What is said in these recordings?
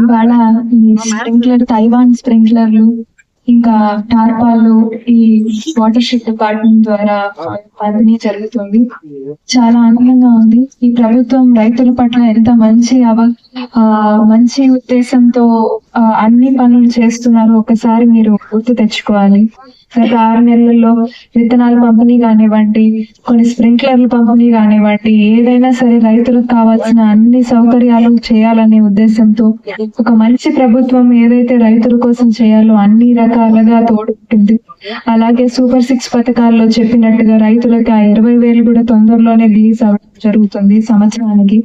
ఇవాళ ఈ sprinkler Taiwan స్ప్రింక్లర్లు ఇంకా టార్పాలు ఈ వాటర్ షెడ్ డిపార్ట్మెంట్ ద్వారా పంపిణీ జరుగుతుంది. చాలా ఆనందంగా ఉంది. ఈ ప్రభుత్వం రైతుల పట్ల ఎంత మంచి అవ ఆ, మంచి ఉద్దేశంతో అన్ని పనులు చేస్తున్నారు. ఒకసారి మీరు గుర్తు తెచ్చుకోవాలి. గత ఆరు నెలల్లో విత్తనాలు పంపిణీ కానివ్వండి కొన్ని స్ప్రింక్లర్లు పంపిణీ కానివ్వండి ఏదైనా సరే రైతులకు కావాల్సిన అన్ని సౌకర్యాలు చేయాలనే ఉద్దేశంతో ఒక మంచి ప్రభుత్వం ఏదైతే రైతుల కోసం చేయాలో అన్ని రకాలుగా తోడుంటుంది. అలాగే సూపర్ సిక్స్ పథకాల్లో చెప్పినట్టుగా రైతులకి ఆ ఇరవై వేలు కూడా తొందరలోనే రిలీజ్ అవ్వడం జరుగుతుంది సంవత్సరానికి.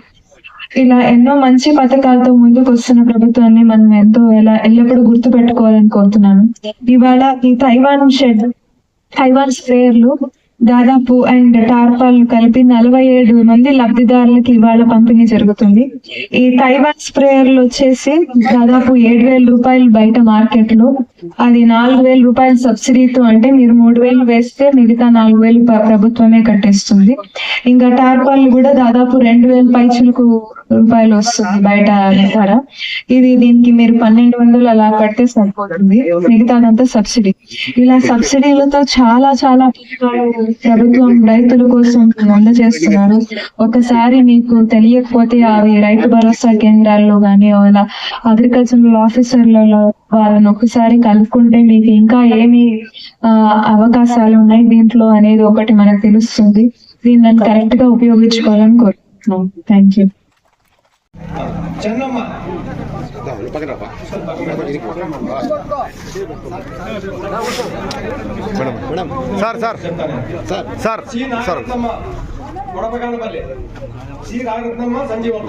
ఇలా ఎన్నో మంచి పథకాలతో ముందుకు వస్తున్న ప్రభుత్వాన్ని మనం ఎంతో ఎలా ఎల్లప్పుడూ గుర్తు పెట్టుకోవాలని కోరుతున్నాను. ఇవాళ ఈ తైవాన్ షెడ్ తైవాన్ స్ప్రేయర్లు దాదాపు అండ్ టార్పాల్ కలిపి నలభై ఏడు మంది లబ్ధిదారులకి ఇవాళ పంపిణీ జరుగుతుంది. ఈ తైవాన్ స్ప్రేయర్లు వచ్చేసి దాదాపు ఏడు వేల రూపాయలు బయట మార్కెట్లో అది నాలుగు వేల రూపాయల సబ్సిడీతో అంటే మీరు మూడు వేలు వేస్తే మిగతా నాలుగు వేలు ప్రభుత్వమే కట్టేస్తుంది. ఇంకా టార్పాల్ కూడా దాదాపు రెండు వేల పైచులకు రూపాయలు వస్తుంది బయట ధర ఇది దీనికి మీరు పన్నెండు వందలు అలా కడితే సరిపోతుంది. మిగతాదంతా సబ్సిడీ. ఇలా సబ్సిడీలతో చాలా చాలా ప్రభుత్వం రైతుల కోసం అందజేస్తున్నారు ఒకసారి మీకు తెలియకపోతే అవి రైతు భరోసా కేంద్రాల్లో కానీ అగ్రికల్చరల్ ఆఫీసర్లలో వాళ్ళని ఒకసారి కలుపుకుంటే మీకు ఇంకా ఏమి అవకాశాలు ఉన్నాయి దీంట్లో అనేది ఒకటి మనకు తెలుస్తుంది. దీన్ని కరెక్ట్గా ఉపయోగించుకోవాలని కోరుకుంటున్నాం. Thank you Chennamma. పక్కన రాపా. Madam madam sir sir sir sir C sir Nagarathnamma Kodapakanapalli C Nagarathnamma Sanjeevamma